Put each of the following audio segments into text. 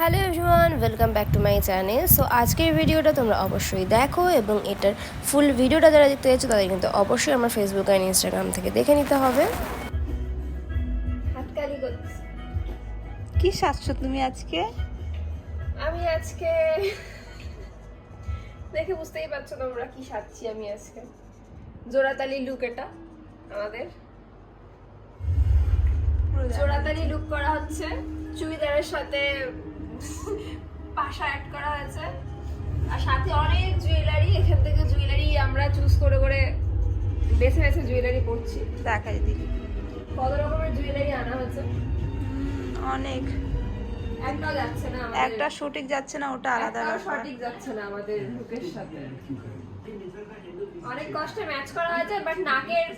Hello everyone welcome back to my channel. So আজকের ভিডিওটা তোমরা অবশ্যই দেখো এবং এটার ফুল ভিডিওটা যারা দেখতে চাইছো তাদের কিন্তু অবশ্যই আমার ফেসবুক অ্যান্ড ইনস্টাগ্রাম থেকে দেখে নিতে হবে। কি সাজছো তুমি আজকে? আমি আজকে দেখে বুঝতেই পারছ তোমরা কি সাজছি আমি আজকে। জোড়াতালি লুক এটা আমাদের। জোড়াতালি লুক করা হচ্ছে। চুড়িদারের সাথে পাশা অ্যাড করা হয়েছে। আর সাথে অনেক জুয়েলারি এখান থেকে জুয়েলারি আমরা চুজ করে করে বেছে বেছে জুয়েলারি পরছি। দেখাই দিই। কত রকমের জুয়েলারি আনা হয়েছে? অনেক। একটাও যাচ্ছে না আমাদের। একটা সঠিক যাচ্ছে না ওটা আলাদা সঠিক যাচ্ছে না আমাদের লুকের সাথে। অনেক কষ্টে ম্যাচ করা হয়েছে বাট নাকের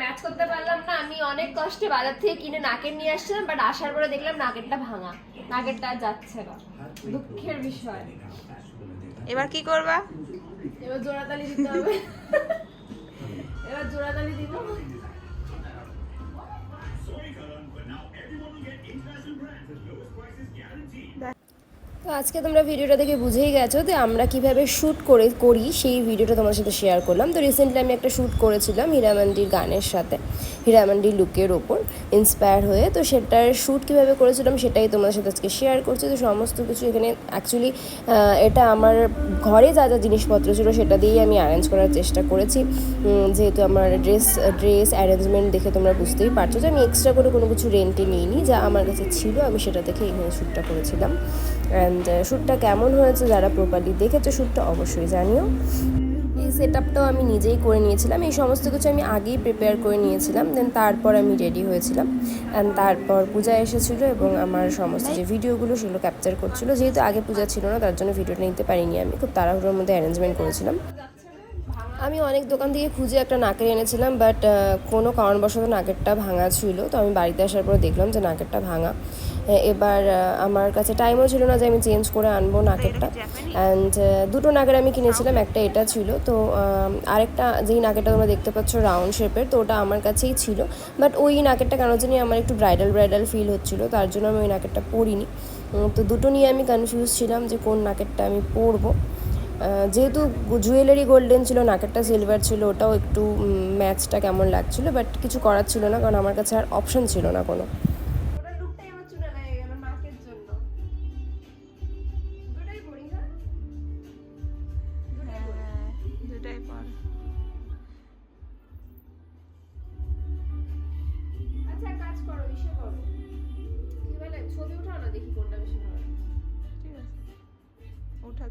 ম্যাচ করতে পারলাম না। আমি অনেক কষ্টে বাজার থেকে কিনে নাকের নিয়ে আসছিলাম বাট আসার পরে দেখলাম নাকেরটা ভাঙা। নাকেরটা আর যাচ্ছে না। দুঃখের বিষয়। এবার কি করবা? এবার জোড়াতালি দিতে হবে। এবার জোড়াতালি দিব। তো আজকে তোমরা ভিডিওটা দেখে বুঝেই গেছো যে আমরা কীভাবে শ্যুট করে, করি সেই ভিডিওটা তোমার সাথে শেয়ার করলাম। তো রিসেন্টলি আমি একটা শ্যুট করেছিলাম হীরামান্ডির গানের সাথে হীরামান্ডির লুকের ওপর ইন্সপায়ার হয়ে। তো সেটার শ্যুট কীভাবে করেছিলাম সেটাই তোমাদের সাথে আজকে শেয়ার করছি। তো সমস্ত কিছু এখানে অ্যাকচুয়ালি এটা আমার ঘরে যা যা জিনিসপত্র ছিল সেটা দিয়েই আমি অ্যারেঞ্জ করার চেষ্টা করেছি। যেহেতু আমার ড্রেস ড্রেস অ্যারেঞ্জমেন্ট দেখে তোমরা বুঝতেই পারছ যে আমি এক্সট্রা করে কোনো কিছু রেন্টে নিইনি। যা আমার কাছে ছিল, আমি সেটা দেখে এখানে শ্যুটটা করেছিলাম। অ্যান্ড শ্যুটটা কেমন হয়েছে, যারা প্রপারলি দেখেছে শ্যুটটা অবশ্যই জানিও। এই সেট আপটাও আমি নিজেই করে নিয়েছিলাম। এই সমস্ত কিছু আমি আগেই প্রিপেয়ার করে নিয়েছিলাম। দেন তারপর আমি রেডি হয়েছিলাম। অ্যান্ড তারপর পূজা এসেছিল এবং আমার সমস্ত যে ভিডিওগুলো সেগুলো ক্যাপচার করছিল। যেহেতু আগে পূজা ছিল না, তার জন্য ভিডিওটা নিতে পারিনি আমি। খুব তাড়াহুড়োর মধ্যে অ্যারেঞ্জমেন্ট করেছিলাম। আমি অনেক দোকান থেকে খুঁজে একটা নাকের এনেছিলাম বাট কোনো কারণবশত নাকেরটা ভাঙা ছিল। তো আমি বাড়িতে আসার পর দেখলাম যে নাকেরটা ভাঙা। এবার আমার কাছে টাইমও ছিল না যে আমি চেঞ্জ করে আনব নাকেরটা। অ্যান্ড দুটো নাকের আমি কিনেছিলাম, একটা এটা ছিল। তো আরেকটা, যেই নাকেরটা তোমরা দেখতে পাচ্ছ রাউন্ড শেপের তো ওটা আমার কাছেই ছিল। বাট ওই নাকেরটা কেন জানি আমার একটু ব্রাইডাল ব্রাইডাল ফিল হচ্ছিল, তার জন্য আমি ওই নাকেরটা পরিনি। তো দুটো নিয়ে আমি কনফিউজ ছিলাম যে কোন নাকেরটা আমি পরবো। যেহেতু জুয়েলারি গোল্ডেন ছিল, নাকেরটা সিলভার ছিল, ওটাও একটু ম্যাচটা কেমন লাগছিল বাট কিছু করার ছিল না, কারণ আমার কাছে আর অপশন ছিল না কোনো।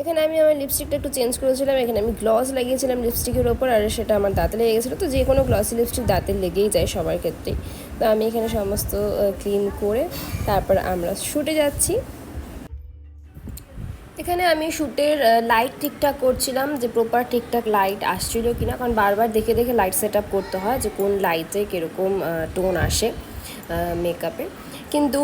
এখানে আমি আমার লিপস্টিকটা একটু চেঞ্জ করেছিলাম, এখানে আমি গ্লস লাগিয়েছিলাম লিপস্টিকের ওপর, আর সেটা আমার দাঁতে লেগে গেছিল। তো যে কোনো গ্লসি লিপস্টিক দাঁতে লেগেই যায় সবার ক্ষেত্রেই। তো আমি এখানে সমস্ত ক্লিন করে তারপর আমরা শুটে যাচ্ছি। এখানে আমি শ্যুটের লাইট ঠিকঠাক করছিলাম যে প্রপার ঠিকঠাক লাইট আসছিল কিনা, কারণ বারবার দেখে দেখে লাইট সেট করতে হয় যে কোন লাইটে কীরকম টোন আসে মেকআপে কিন্তু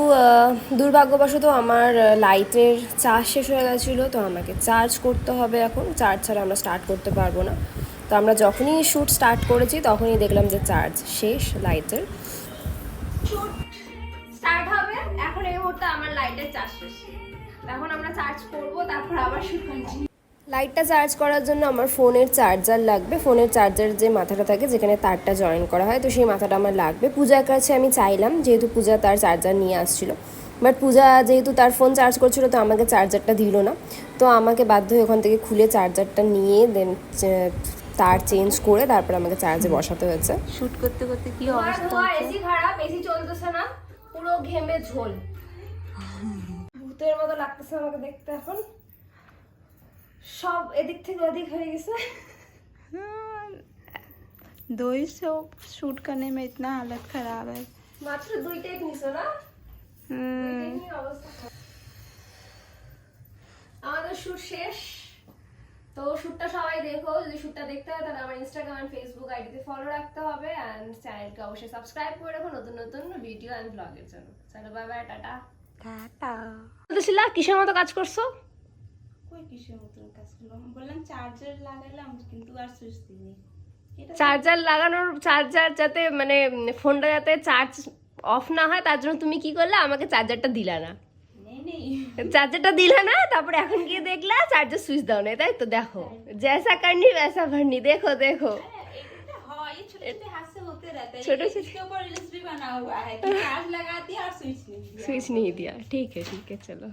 দুর্ভাগ্যবশত আমার লাইটের চার্জ শেষ হয়ে গেছিল, তো আমাকে চার্জ করতে হবে এখন। চার্জ ছাড়া আমরা স্টার্ট করতে পারব না। তো আমরা যখনই শ্যুট স্টার্ট করেছি, তখনই দেখলাম যে চার্জ শেষ লাইটের। এখন লাইটের আমরা চার্জ করব, তারপর আবার কন্টিনিউ লাইটটা চার্জ করার জন্য আমার ফোনের চার্জার লাগবে। ফোনের চার্জার যে মাথাটা থাকে যেখানে তারটা জয়েন করা হয় তো সেই মাথাটা আমার লাগবে। পূজার কাছে আমি চাইলাম যেহেতু পূজা তার চার্জার নিয়ে আসছিল। বাট পূজা যেহেতু তার ফোন চার্জ করছিল তো আমাকে চার্জারটা দিল না। তো আমাকে বাধ্য হয়ে ওখান থেকে খুলে চার্জারটা নিয়ে দেন তার চেঞ্জ করে তারপর আমাকে চার্জে বসাতে হয়েছে। শুট করতে করতে কি অবস্থা এসি খারাপ এসি চলতেছে না পুরো ঘেমে ঝোল। ভূতের মতো লাগতেছে আমাকে দেখতে এখন। সব এদিক থেকে ওদিক হয়ে গেছে हाँ, दो ही से शूट करने में इतना हालत खराब है মাত্র দুই টেক নিছো না हम्म, দুই take নিয়ে অবস্থা খারাপ। আমাদের শুট শেষ তো শ্যুটটা সবাই দেখো যদি শ্যুটটা দেখতে হয় তাহলে আমার ইনস্টাগ্রাম এন্ড ফেসবুক আইডিতে ফলো রাখতে হবে অ্যান্ড চ্যানেলকে অবশ্যই সাবস্ক্রাইব করে রাখো নতুন নতুন ভিডিও অ্যান্ড ব্লগের জন্য চলো বাই বাই টাটা টাটা বলতেছিলা কিসের মতো কাজ করছো কই কিসের মতন কাজ করলাম বললাম চার্জার লাগাইলাম কিন্তু আর সুইচ দিইনি এটা চার্জার লাগানোর চার্জার যাতে মানে ফোনটা যাতে চার্জ অফ না হয় তার জন্য তুমি কি করলে আমাকে চার্জারটা দিলা না নেই নেই চার্জারটা দিলা না তারপরে এখন গিয়ে দেখলা চার্জার সুইচ দাও না তাই তো দেখো जैसा करनी वैसा भरनी देखो देखो এটা হয় ये छोटे छोटे हाथ से होते रहते हैं छोटे ये- छोटे- इसके ऊपर रील्स भी बना हुआ है कि चार्ज लगा दिया और स्विच नहीं दिया स्विच नहीं दिया ठीक है ठीक है चलो